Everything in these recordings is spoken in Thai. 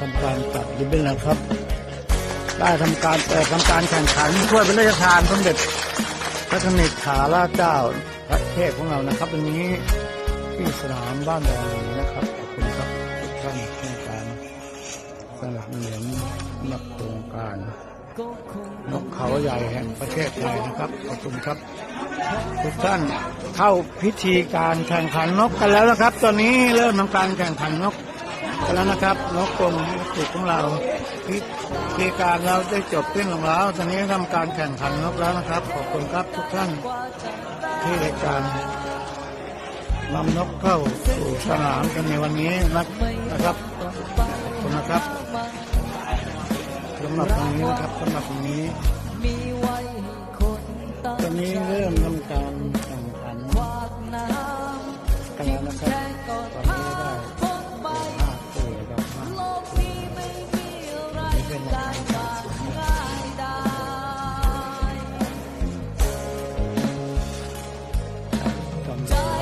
การตัดริบบิ้นแล้วครับ ได้ทำการเปิดทำการแข่งขันถ้วยเป็นราชทานสมเด็จพระสนิทขาราชเจ้าพระเทพของเรานะครับวันนี้ที่สนามบ้านดอนนะครับขอบคุณครับท่านที่การสนับสนุนนับโครงการนกเขาใหญ่แห่งประเทศไทยนะครับขอบคุณครับ ทุกท่านเข้าพิธีการแข่งขันนกกันแล้วนะครับ ตอนนี้เริ่มทำการแข่งขันนกกันแล้วนะครับ นกกรงสุกของเราพิธีการเราได้จบสิ้นลงแล้ว ตอนนี้ทำการแข่งขันนกแล้วนะครับ ขอบคุณครับทุกท่านที่รายการนำนกเข้าสู่สนามกันในวันนี้นะครับขอบคุณนะครับสำหรับวันนี้นะครับสำหรับวันนี้ตอนนี้เริ่มทำการแข่งขันขวากน้กันแล้วนะครับ ต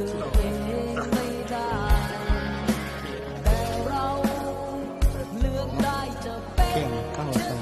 เกเกิดเองไม่ได้แต่เราเลือกได้จะเป็เที่ยนงเข้าเช่น